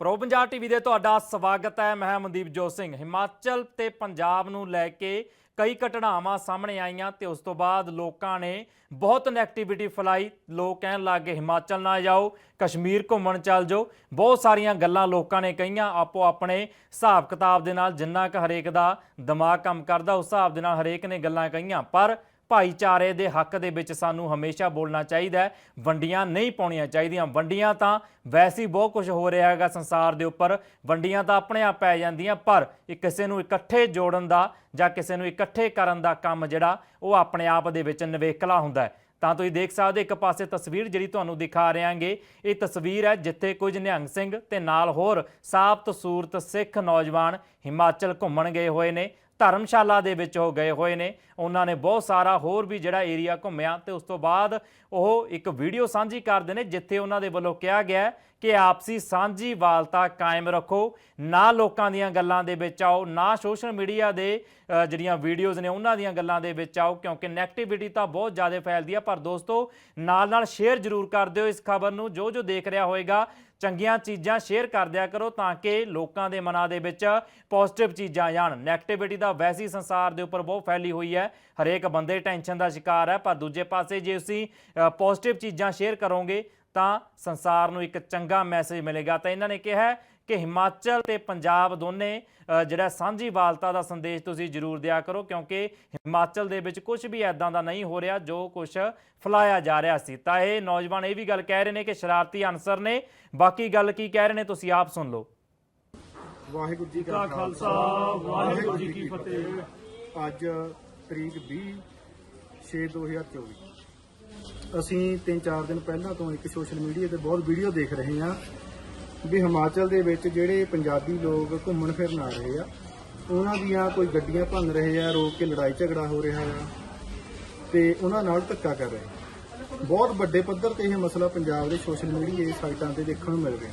Pro Punjab TV ਦੇ ਤੁਹਾਡਾ ਸਵਾਗਤ ਹੈ। ਮੈਂ ਮਨਦੀਪ ਜੋਤ ਸਿੰਘ। ਹਿਮਾਚਲ ਤੇ ਪੰਜਾਬ ਨੂੰ ਲੈ ਕੇ ਕਈ ਘਟਨਾਵਾਂ ਸਾਹਮਣੇ ਆਈਆਂ ਤੇ ਉਸ ਤੋਂ ਬਾਅਦ ਲੋਕਾਂ ਨੇ ਬਹੁਤ ਨੈਗੇਟਿਵਿਟੀ ਫੈਲਾਈ। ਲੋਕ ਕਹਿਣ ਲੱਗੇ ਹਿਮਾਚਲ ਨਾ ਜਾਓ, ਕਸ਼ਮੀਰ ਘੁੰਮਣ ਚੱਲ ਜਾਓ। ਬਹੁਤ ਸਾਰੀਆਂ ਗੱਲਾਂ ਲੋਕਾਂ ਨੇ ਕਹੀਆਂ। ਆਪੋ ਆਪਣੇ ਹਿਸਾਬ ਕਿਤਾਬ ਦੇ ਨਾਲ ਜਿੰਨਾ ਕੁ ਹਰੇਕ ਦਾ ਦਿਮਾਗ ਕੰਮ ਕਰਦਾ, ਉਸ ਹਿਸਾਬ ਦੇ ਨਾਲ ਹਰੇਕ ਨੇ ਗੱਲਾਂ ਕਹੀਆਂ। ਪਰ ਭਾਈਚਾਰੇ ਦੇ ਹੱਕ ਦੇ ਵਿੱਚ ਸਾਨੂੰ ਹਮੇਸ਼ਾ ਬੋਲਣਾ ਚਾਹੀਦਾ ਹੈ। ਵੰਡੀਆਂ ਨਹੀਂ ਪਾਉਣੀਆਂ ਚਾਹੀਦੀਆਂ। ਵੰਡੀਆਂ ਤਾਂ ਵੈਸੇ ਹੀ ਬਹੁਤ ਕੁਝ ਹੋ ਰਿਹਾ ਹੈਗਾ ਸੰਸਾਰ ਦੇ ਉੱਪਰ। ਵੰਡੀਆਂ ਤਾਂ ਆਪਣੇ ਆਪ ਪੈ ਜਾਂਦੀਆਂ, ਪਰ ਇਹ ਕਿਸੇ ਨੂੰ ਇਕੱਠੇ ਜੋੜਨ ਦਾ ਜਾਂ ਕਿਸੇ ਨੂੰ ਇਕੱਠੇ ਕਰਨ ਦਾ ਕੰਮ ਜਿਹੜਾ, ਉਹ ਆਪਣੇ ਆਪ ਦੇ ਵਿੱਚ ਨਵੇਕਲਾ ਹੁੰਦਾ ਹੈ। ਤਾਂ ਤੁਸੀਂ ਦੇਖ ਸਕਦੇ ਇੱਕ ਪਾਸੇ ਤਸਵੀਰ ਜਿਹੜੀ ਤੁਹਾਨੂੰ ਦਿਖਾ ਰਿਆਂਗੇ ਇਹ ਤਸਵੀਰ ਹੈ ਜਿੱਥੇ ਕੁਝ ਨਿਹੰਗ ਸਿੰਘ ਤੇ ਨਾਲ ਹੋਰ ਸਾਬਤ ਸੂਰਤ ਸਿੱਖ ਨੌਜਵਾਨ ਹਿਮਾਚਲ ਘੁੰਮਣ ਗਏ ਹੋਏ ਨੇ। ਧਰਮਸ਼ਾਲਾ ਦੇ ਵਿੱਚ ਉਹ ਗਏ ਹੋਏ ਨੇ। ਉਹਨਾਂ ਨੇ ਬਹੁਤ ਸਾਰਾ ਹੋਰ ਵੀ ਜਿਹੜਾ ਏਰੀਆ ਘੁੰਮਿਆ ਤੇ ਉਸ ਤੋਂ ਬਾਅਦ ਉਹ ਇੱਕ ਵੀਡੀਓ ਸਾਂਝੀ ਕਰਦੇ ਨੇ, ਜਿੱਥੇ ਉਹਨਾਂ ਦੇ ਵੱਲੋਂ ਕਿਹਾ ਗਿਆ ਕਿ ਆਪਸੀ ਸਾਂਝੀ ਵਾਲਤਾ ਕਾਇਮ ਰੱਖੋ, ਨਾ ਲੋਕਾਂ ਦੀਆਂ ਗੱਲਾਂ ਦੇ ਵਿੱਚ ਆਓ, ਨਾ ਸੋਸ਼ਲ ਮੀਡੀਆ ਦੇ ਜਿਹੜੀਆਂ ਵੀਡੀਓਜ਼ ਨੇ ਉਹਨਾਂ ਦੀਆਂ ਗੱਲਾਂ ਦੇ ਵਿੱਚ ਆਓ, ਕਿਉਂਕਿ ਨੈਗੇਟਿਵਿਟੀ ਤਾਂ ਬਹੁਤ ਜ਼ਿਆਦਾ ਫੈਲਦੀ ਆ। ਪਰ ਦੋਸਤੋ ਨਾਲ ਨਾਲ ਸ਼ੇਅਰ ਜ਼ਰੂਰ ਕਰ ਦਿਓ ਇਸ ਖਬਰ ਨੂੰ ਜੋ ਜੋ ਦੇਖ ਰਿਹਾ ਹੋਏਗਾ ਚੰਗੀਆਂ ਚੀਜ਼ਾਂ ਸ਼ੇਅਰ ਕਰ ਦਿਆ ਕਰੋ ਤਾਂ ਕਿ ਲੋਕਾਂ ਦੇ ਮਨਾਂ ਦੇ ਵਿੱਚ ਪੋਜ਼ਿਟਿਵ ਚੀਜ਼ਾਂ ਜਾਣ। ਨੈਗੇਟਿਵਿਟੀ ਦਾ ਵੈਸੇ ਹੀ ਸੰਸਾਰ ਦੇ ਉੱਪਰ ਬਹੁਤ ਫੈਲੀ ਹੋਈ ਹੈ। ਹਰੇਕ ਬੰਦੇ ਟੈਨਸ਼ਨ ਦਾ ਸ਼ਿਕਾਰ ਹੈ, ਪਰ ਦੂਜੇ ਪਾਸੇ ਜੇ ਤੁਸੀਂ ਪੋਜ਼ਿਟਿਵ ਚੀਜ਼ਾਂ ਸ਼ੇਅਰ ਕਰੋਗੇ ਤਾਂ ਸੰਸਾਰ ਨੂੰ ਇੱਕ ਚੰਗਾ ਮੈਸੇਜ ਮਿਲੇਗਾ। ਤਾਂ ਇਹਨਾਂ ਨੇ ਕਿਹਾ ਕਿ ਹਿਮਾਚਲ ਤੇ ਪੰਜਾਬ ਦੋਨੇ ਜਿਹੜਾ ਸਾਂਝੀ ਵਾਲਤਾ ਦਾ ਸੰਦੇਸ਼ ਤੁਸੀਂ ਜ਼ਰੂਰ ਦਿਆ ਕਰੋ ਕਿਉਂਕਿ ਹਿਮਾਚਲ ਦੇ ਵਿੱਚ ਕੁਝ ਵੀ ਐਦਾਂ ਦਾ ਨਹੀਂ ਹੋ ਰਿਹਾ ਜੋ ਕੁਝ ਫਲਾਇਆ ਜਾ ਰਿਹਾ ਸੀ। ਤਾਂ ਇਹ ਨੌਜਵਾਨ ਇਹ ਵੀ ਗੱਲ ਕਹਿ ਰਹੇ ਨੇ ਕਿ ਸ਼ਰਾਰਤੀ ਅਨਸਰ ਨੇ। ਬਾਕੀ ਗੱਲ ਕੀ ਕਹਿ ਰਹੇ ਨੇ ਤੁਸੀਂ ਆਪ ਸੁਣ ਲਓ। ਵਾਹਿਗੁਰੂ ਜੀ ਕਾ ਕਾ ਖਾਲਸਾ ਵਾਹਿਗੁਰੂ ਜੀ ਕੀ ਫਤਿਹ। ਅੱਜ ਤਰੀਕ 20 6 2024 ਅਸੀਂ 3-4 ਦਿਨ ਪਹਿਲਾਂ ਤੋਂ ਇੱਕ ਸੋਸ਼ਲ ਮੀਡੀਆ ਤੇ ਬਹੁਤ ਵੀਡੀਓ ਦੇਖ ਰਹੇ ਹਾਂ। ਵੀ ਹਿਮਾਚਲ ਦੇ ਵਿੱਚ ਜਿਹੜੇ ਪੰਜਾਬੀ ਲੋਕ ਘੁੰਮਣ ਫਿਰਨ ਆ ਰਹੇ ਆ ਉਹਨਾਂ ਦੀਆਂ ਕੋਈ ਗੱਡੀਆਂ ਭੰਨ ਰਹੇ ਆ ਰੋਕ ਕੇ ਲੜਾਈ ਝਗੜਾ ਹੋ ਰਿਹਾ ਆ ਤੇ ਉਹਨਾਂ ਨਾਲ ਧੱਕਾ ਕਰ ਰਹੇ। ਬਹੁਤ ਵੱਡੇ ਪੱਧਰ ਤੇ ਇਹ ਮਸਲਾ ਪੰਜਾਬ ਦੇ ਸੋਸ਼ਲ ਮੀਡੀਆ ਸਾਈਟਾਂ ਤੇ ਦੇਖਣ ਨੂੰ ਮਿਲ ਰਿਹਾ।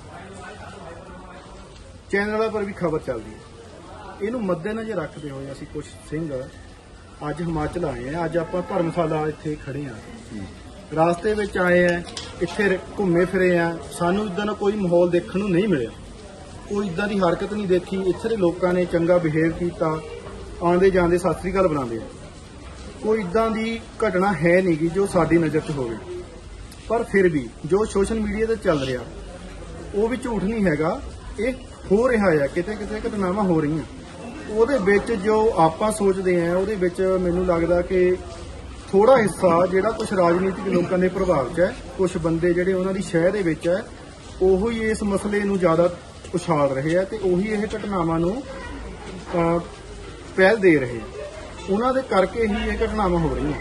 ਚੈਨਲਾਂ ਪਰ ਵੀ ਖਬਰ ਚੱਲਦੀ ਹੈ ਇਹਨੂੰ ਮੱਦੇਨਜ਼ਰ ਰੱਖਦੇ ਹੋਏ ਅਸੀਂ ਕੁਝ ਸਿੰਘ ਅੱਜ ਹਿਮਾਚਲ ਆਏ ਆ ਅੱਜ ਆਪਾਂ ਧਰਮਸ਼ਾਲਾ ਇੱਥੇ ਖੜੇ ਆ। ਰਾਸਤੇ ਵਿੱਚ ਆਏ ਆ ਇੱਥੇ ਘੁੰਮੇ ਫਿਰੇ ਆ, ਸਾਨੂੰ ਇਦਾਂ ਦਾ ਕੋਈ ਮਾਹੌਲ ਦੇਖਣ ਨੂੰ ਨਹੀਂ ਮਿਲਿਆ। ਕੋਈ ਇਦਾਂ ਦੀ ਹਰਕਤ ਨਹੀਂ ਦੇਖੀ, ਇੱਥੇ ਦੇ ਲੋਕਾਂ ਨੇ ਚੰਗਾ ਬਿਹੇਵ ਕੀਤਾ, ਆਉਂਦੇ ਜਾਂਦੇ ਸਤਿ ਸ੍ਰੀ ਅਕਾਲ ਬੁਲਾਉਂਦੇ ਆ। ਕੋਈ ਇਦਾਂ ਦੀ ਘਟਨਾ ਹੈ ਨਹੀਂ ਗੀ ਜੋ ਸਾਡੀ ਨਜ਼ਰ 'ਚ ਹੋਵੇ। ਪਰ ਫਿਰ ਵੀ ਜੋ ਸੋਸ਼ਲ ਮੀਡੀਆ ਤੇ ਚੱਲ ਰਿਹਾ, ਉਹ ਵੀ ਝੂਠ ਨਹੀਂ ਹੈਗਾ। ਇਹ ਹੋ ਰਿਹਾ ਹੈ ਕਿਤੇ ਕਿਤੇ ਘਟਨਾਵਾਂ ਹੋ ਰਹੀਆਂ। ਉਹਦੇ ਵਿੱਚ ਜੋ ਆਪਾਂ ਸੋਚਦੇ ਆ, ਉਹਦੇ ਵਿੱਚ ਮੈਨੂੰ ਲੱਗਦਾ ਕਿ ਥੋੜਾ ਹਿੱਸਾ ਜਿਹੜਾ ਕੁਝ ਰਾਜਨੀਤਿਕ ਲੋਕਾਂ ਦੇ ਪ੍ਰਭਾਵ 'ਚ ਹੈ ਕੁਝ ਬੰਦੇ ਜਿਹੜੇ ਉਹਨਾਂ ਦੀ ਸ਼ਹਿ ਦੇ ਵਿੱਚ ਹੈ, ਉਹੋ ਹੀ ਇਸ ਮਸਲੇ ਨੂੰ ਜ਼ਿਆਦਾ ਉਛਾਲ ਰਹੇ ਆ ਤੇ ਉਹੀ ਇਹ ਘਟਨਾਵਾਂ ਨੂੰ ਪਹਿਲ ਦੇ ਰਹੇ ਆ ਉਹਨਾਂ ਦੇ ਕਰਕੇ ਹੀ ਇਹ ਘਟਨਾਵਾਂ ਹੋ ਰਹੀਆਂ।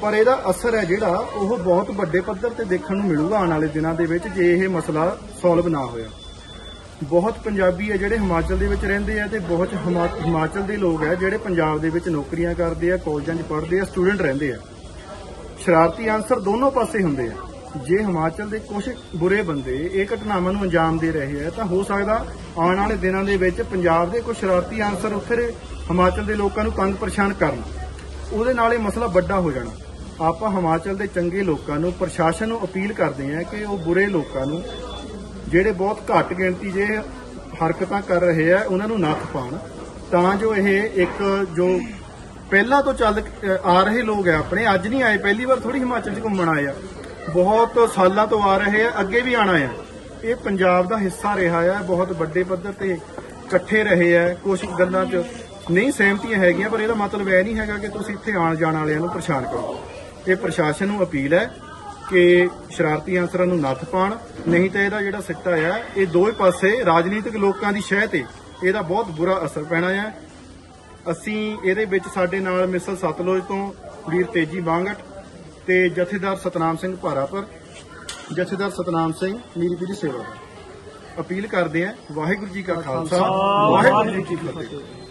ਪਰ ਇਹਦਾ ਅਸਰ ਹੈ ਜਿਹੜਾ ਉਹ ਬਹੁਤ ਵੱਡੇ ਪੱਧਰ ਤੇ ਦੇਖਣ ਨੂੰ ਮਿਲੂਗਾ ਆਉਣ ਵਾਲੇ ਦਿਨਾਂ ਦੇ ਵਿੱਚ ਜੇ ਇਹ ਮਸਲਾ ਸੋਲਵ ਨਾ ਹੋਇਆ। ਬਹੁਤ ਪੰਜਾਬੀ ਹੈ ਜਿਹੜੇ ਹਿਮਾਚਲ ਦੇ ਵਿੱਚ ਰਹਿੰਦੇ ਆ ਤੇ ਬਹੁਤ ਹਿਮਾਚਲ ਦੇ ਲੋਕ ਹੈ ਜਿਹੜੇ ਪੰਜਾਬ ਦੇ ਵਿੱਚ ਨੌਕਰੀਆਂ ਕਰਦੇ ਆ, ਕਾਲਜਾਂ 'ਚ ਪੜ੍ਹਦੇ ਆ, ਸਟੂਡੈਂਟ ਰਹਿੰਦੇ ਆ। ਸ਼ਰਾਰਤੀ ਅਨਸਰ ਦੋਨੋਂ ਪਾਸੇ ਹੁੰਦੇ ਆ। ਜੇ ਹਿਮਾਚਲ ਦੇ ਕੁਝ ਬੁਰੇ ਬੰਦੇ ਇਹ ਘਟਨਾਵਾਂ ਨੂੰ ਅੰਜਾਮ ਦੇ ਰਹੇ ਆ, ਤਾਂ ਹੋ ਸਕਦਾ ਆਉਣ ਵਾਲੇ ਦਿਨਾਂ ਦੇ ਵਿੱਚ ਪੰਜਾਬ ਦੇ ਕੁਝ ਸ਼ਰਾਰਤੀ ਅਨਸਰ ਉੱਥੇ ਹਿਮਾਚਲ ਦੇ ਲੋਕਾਂ ਨੂੰ ਤੰਗ ਪਰੇਸ਼ਾਨ ਕਰਨ। ਉਹਦੇ ਨਾਲ ਇਹ ਮਸਲਾ ਵੱਡਾ ਹੋ ਜਾਣਾ। ਆਪਾਂ ਹਿਮਾਚਲ ਦੇ ਚੰਗੇ ਲੋਕਾਂ ਨੂੰ, ਪ੍ਰਸ਼ਾਸਨ ਨੂੰ ਅਪੀਲ ਕਰਦੇ ਆ ਕਿ ਉਹ ਬੁਰੇ ਲੋਕਾਂ ਨੂੰ ਜਿਹੜੇ ਬਹੁਤ ਘੱਟ ਗਿਣਤੀ ਜੇ ਹਰਕਤਾਂ ਕਰ ਰਹੇ ਆ, ਉਹਨਾਂ ਨੂੰ ਨੱਥ ਪਾਉਣ ਤਾਂ ਜੋ ਇਹ ਇੱਕ ਜੋ ਪਹਿਲਾਂ ਤੋਂ ਚੱਲ ਆ ਰਹੇ ਲੋਕ ਆ ਆਪਣੇ, ਅੱਜ ਨਹੀਂ ਆਏ, ਪਹਿਲੀ ਵਾਰ ਥੋੜੀ ਹਿਮਾਚਲ 'ਚ ਘੁੰਮਣ ਆਏ ਆ। ਬਹੁਤ ਸਾਲਾਂ ਤੋਂ ਆ ਰਹੇ ਆ, ਅੱਗੇ ਵੀ ਆਣਾ ਆ। ਇਹ ਪੰਜਾਬ ਦਾ ਹਿੱਸਾ ਰਿਹਾ ਆ, ਬਹੁਤ ਵੱਡੇ ਪੱਧਰ ਤੇ ਇਕੱਠੇ ਰਹੇ ਆ ਕੁਝ ਗੱਲਾਂ 'ਚ ਨਹੀਂ ਸਹਿਮਤੀਆਂ ਹੈਗੀਆਂ, ਪਰ ਇਹਦਾ ਮਤਲਬ ਇਹ ਨਹੀਂ ਹੈਗਾ ਕਿ ਤੁਸੀਂ ਇੱਥੇ ਆਣ ਜਾਣ ਵਾਲਿਆਂ ਨੂੰ ਪਰੇਸ਼ਾਨ ਕਰੋ। ਇਹ ਪ੍ਰਸ਼ਾਸਨ ਨੂੰ ਅਪੀਲ ਹੈ ਕਿ ਸ਼ਰਾਰਤੀ ਅਨਸਰਾਂ ਨੂੰ ਨੱਥ ਪਾਣ ਨਹੀਂ ਤਾਂ ਇਹਦਾ ਜਿਹੜਾ ਸਿੱਟਾ ਆ ਇਹ ਦੋਵੇਂ ਪਾਸੇ ਰਾਜਨੀਤਿਕ ਲੋਕਾਂ ਦੀ ਸ਼ਹਿ ਤੇ ਇਹਦਾ ਬਹੁਤ ਬੁਰਾ ਅਸਰ ਪੈਣਾ ਹੈ ਅਸੀਂ ਇਹਦੇ ਵਿੱਚ ਸਾਡੇ ਨਾਲ ਮਿਸਲ ਸਤਲੁਜ ਤੋਂ ਵੀਰ ਤੇਜੀ ਬਾਂਗਟ ਤੇ ਜਥੇਦਾਰ ਸਤਨਾਮ ਸਿੰਘ ਭਾਰਾਪੁਰ। ਜਥੇਦਾਰ ਸਤਨਾਮ ਸਿੰਘ ਨੀਰੀ ਪੀਰੀ ਸੇਵਾ। ਅਪੀਲ ਕਰਦੇ ਹਾਂ ਵਾਹਿਗੁਰੂ ਜੀ ਕਾ ਖਾਲਸਾ ਵਾਹਿਗੁਰੂ ਜੀ ਕੀ ਫਤਿਹ।